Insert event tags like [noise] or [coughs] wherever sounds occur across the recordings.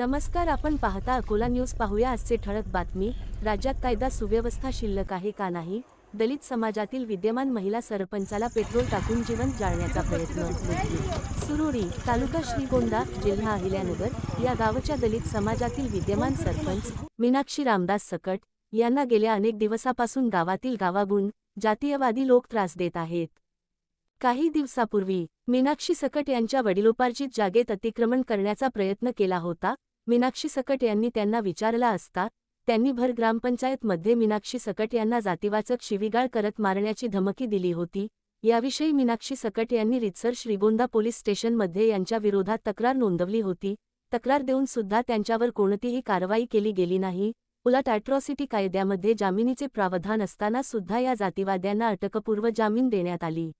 नमस्कार आपण पाहता अकोला न्यूज. पाहूया आजचे ठळक बातमी. राज्यात कायदा सुव्यवस्था शिल्लक आहे का नाही? दलित समाजातील विद्यमान महिला सरपंचाला पेट्रोल टाकून जीवन जाळण्याचा प्रयत्न. सुरुडी तालुका श्रीगोंदा जिल्हा अहिल्यानगर या गावच्या दलित समाजातील विद्यमान सरपंच मीनाक्षी रामदास सकट यांना गेल्या अनेक दिवसापासून गावातील गावागुण जातीयवादी लोक त्रास देत आहेत. काही दिवसापूर्वी मीनाक्षी सकट यांच्या वडिलोपार्जित जागेत अतिक्रमण करण्याचा प्रयत्न केला होता मीनाक्षी सकट यांनी त्यांना विचारला असता त्यांनी भर ग्रामपंचायतमध्ये मीनाक्षी सकट यांना जातीवाचक शिवीगाळ करत मारण्याची धमकी दिली होती. याविषयी मीनाक्षी सकट यांनी रितसर श्रीगोंदा पोलीस स्टेशनमध्ये यांच्या विरोधात तक्रार नोंदवली होती. तक्रार देऊन सुद्धा त्यांच्यावर कोणतीही कारवाई केली गेली नाही. उलट अॅट्रॉसिटी कायद्यामध्ये जामिनीचे प्रावधान असताना सुद्धा या जातीवाद्यांना अटकपूर्व जामीन देण्यात आली.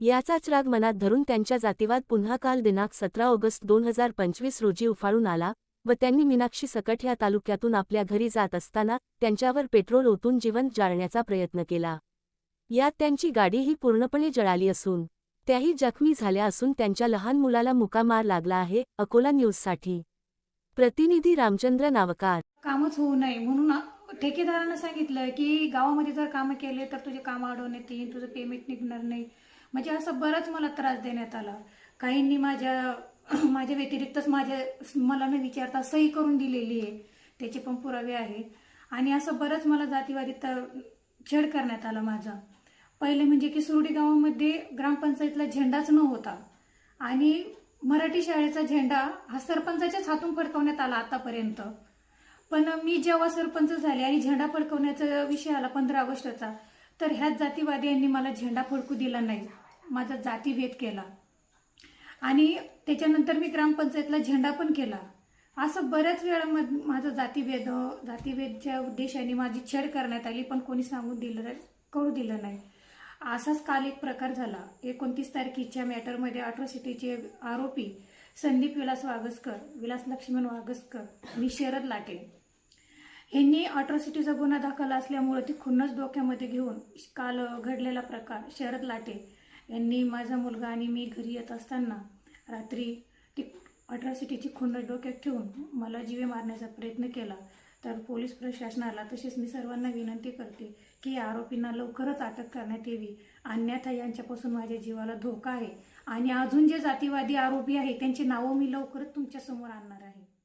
याचाच राग मनात धरून त्यांच्या जातीवाद पुन्हा काल दिनांक सतरा ऑगस्ट दोन हजार पंचवीस रोजी उफाळून आला. व त्यांनी मीनाक्षी सकट ह्या तालुक्यातून आपल्या घरी जात असताना त्यांच्यावर पेट्रोल ओतून जिवंत जाळण्याचा प्रयत्न केला. यात त्यांची गाडीही पूर्णपणे जळाली असून त्याही जखमी झाल्या असून त्यांच्या लहान मुलाला मुका मार लागला आहे अकोला न्यूजसाठी प्रतिनिधी रामचंद्र नावकार. कामच होऊ नये म्हणून ठेकेदारानं सांगितलं की गावामध्ये जर कामं केले तर तुझे काम अडवण्यात येईल तुझं पेमेंट निघणार नाही. म्हणजे असं बराच मला त्रास देण्यात आला. काहींनी माझ्या [coughs] माझ्या व्यतिरिक्तच माझ्या मला न विचारता सही करून दिलेली आहे. त्याचे पण पुरावे आहेत. आणि असं बरंच मला जातीवादी छेड करण्यात आला माझा. पहिले म्हणजे की सुरडी गावामध्ये ग्रामपंचायतला झेंडाच न होता आणि मराठी शाळेचा झेंडा हा सरपंचाच्याच हातून फडकवण्यात आला आतापर्यंत. पण मी जेव्हा सरपंच झाले आणि झेंडा फडकवण्याचा विषय आला पंधरा ऑगस्टचा तर ह्याच जातीवाद्यांनी मला झेंडा फडकू दिला नाही. माझा जातीभेद केला. आणि त्याच्यानंतर मी ग्रामपंचायतला झेंडा पण केला. असं बऱ्याच वेळा मग माझं जातीभेद जातीभेदच्या उद्देशाने माझी छेड करण्यात आली पण कोणी सांगून दिलं करू कळू दिलं नाही. असाच काल एक प्रकार झाला. एकोणतीस तारखेच्या मॅटरमध्ये अट्रॉसिटीचे आरोपी संदीप विलास वागसकर विलास लक्ष्मण वागसकर आणि शरद लाटे. यांनी अट्रॉसिटीचा गुन्हा दाखल असल्यामुळे ती खुन्नस डोक्यामध्ये घेऊन काल घडलेला प्रकार शरद लाटे. यांनी माझा मुलगा आणि मी घरी येत असताना रात्री ती अट्रॉसिटीची खुन्नस डोक्यात ठेवून मला जीवे मारण्याचा प्रयत्न केला. तर पोलीस प्रशासनाला तसेच मी सर्वांना विनंती करते की या आरोपींना लवकरच अटक करण्यात यावी. अन्यथा यांच्यापासून माझ्या जीवाला धोका आहे. आणि अजून जे जातीवादी आरोपी आहे त्यांची नावं मी लवकरच तुमच्यासमोर आणणार आहे.